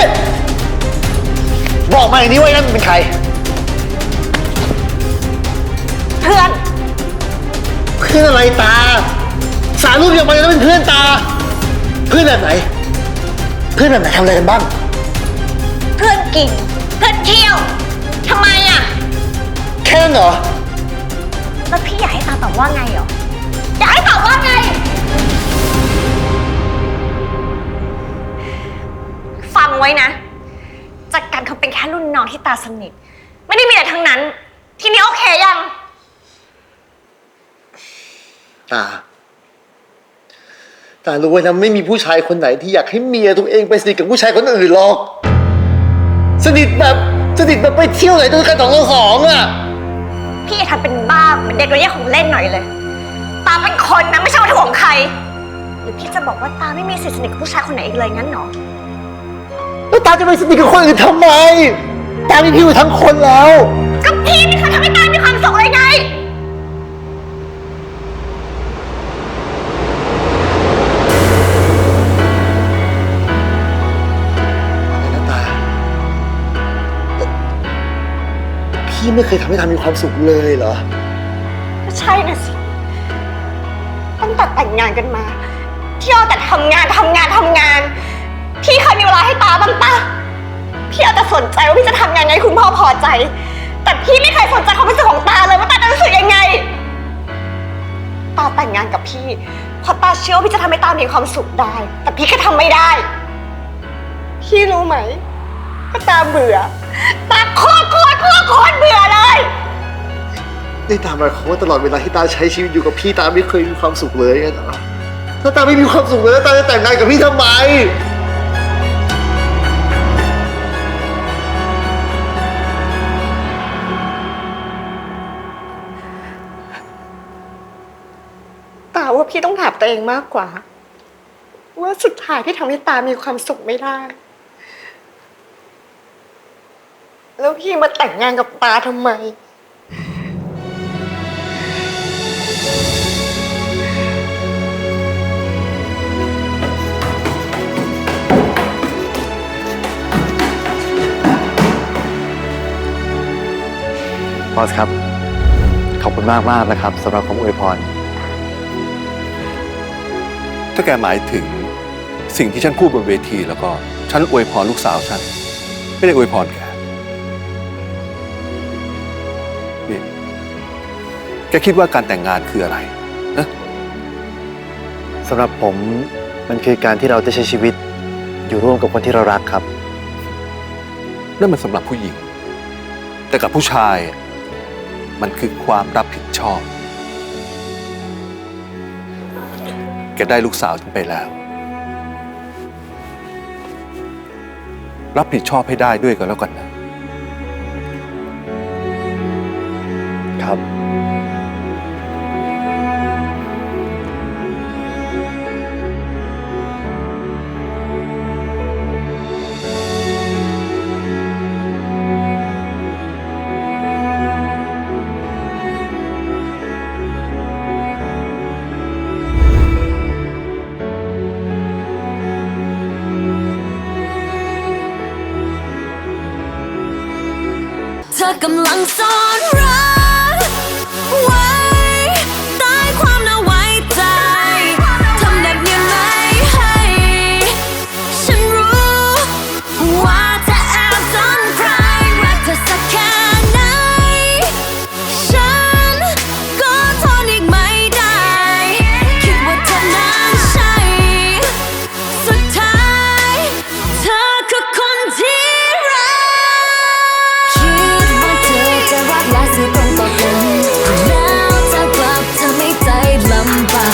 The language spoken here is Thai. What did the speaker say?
นี่บอกมาอย่างนี้ไว้นั่นเป็นใคร เพื่อน เพื่อนอะไรตา สารรูปเดียวกันแล้วเป็นเพื่อนตา เพื่อนแบบไหน เพื่อนแบบไหนทำอะไรกันบ้าง เพื่อนกินเพื่อนเที่ยวทำไมอะ แค่นั้นเหรอ แล้วพี่อยากให้ตาตอบว่าไงเหรออยากให้ตอบว่าไง ไว้นะจากการเขาเป็นแค่รุ่นน้องที่ตาสนิท ไม่ได้มีอะไรทั้งนั้น ทีนี้โอเคยัง ตา ตารู้ไว้นะไม่มีผู้ชายคนไหนที่อยากให้เมียตัวเองไปสนิทกับผู้ชายคนอื่นหรอก สนิทแบบสนิทแบบไปเที่ยวไหนด้วยกันสองต่อสองอะพี่อย่าทำเป็นบ้าเหมือนเด็กวัยของเล่นหน่อยเลย ตาเป็นคนนะไม่ใช่วัตถุของใคร หรือพี่จะบอกว่าตาไม่มีสิทธิ์สนิทกับผู้ชายคนไหนอีกเลยงั้นเหรอแล้ว ตาจะไปสนิทกับคนอื่นทำไม ตามีพี่อยู่ทั้งคนแล้ว ก็พี่ไม่เคยทำให้ตามีความสุขเลยไงนะตาพี่ไม่เคยทำให้ตามีความสุขเลยเหรอ ก็ใช่น่ะสิ ตั้งแต่แต่งงานกันมา เที่ยวแต่ทำงานทำงานทำงาน พี่เคยมีเวลาให้ตาบ้างปะ พี่เอาแต่สนใจว่าพี่จะทำงานไงให้คุณพ่อพอใจ แต่พี่ไม่เคยสนใจความรู้สึกของตาเลยว่าตาจะรู้สึกยังไง ตาแต่งงานกับพี่เพราะตาเชื่อว่าพี่จะทำให้ตามีความสุขได้ แต่พี่ก็ทำไม่ได้ พี่รู้ไหมว่าตาเบื่อ ตาโคตรโคตรโคตรโคตรเบื่อเลย นี่ตามมาเขามว่าตลอดเวลาที่ตาใช้ชีวิตอยู่กับพี่ตาไม่เคยมีความสุขเลยไงเหรอถ้าตาไม่มีความสุขเลยแล้วตาจะแต่งงานกับพี่ทำไม พี่ต้องถามตัวเองมากกว่า ว่าสุดท้ายที่ทำให้ตามีความสุขไม่ได้ แล้วพี่มาแต่งงานกับตาทำไม บอสครับ ขอบคุณมากมากๆนะครับสำหรับคำอวยพร ถ้าแกหมายถึงสิ่งที่ฉันพูดบนเวทีแล้วก็ ฉันอวยพรลูกสาวฉัน ไม่ได้อวยพรแกนี่แกคิดว่าการแต่งงานคืออะไรนะสำหรับผมมันคือการที่เราได้ใช้ชีวิตอยู่ร่วมกับคนที่เรารักครับ นั่นมันสำหรับผู้หญิง แต่กับผู้ชายอะมันคือความรับผิดชอบ กได้ลูกสาวฉันไปแล้ว รับผิดชอบให้ได้ด้วยก็แล้วกันนะ ครับ อกำลังซ่อนรั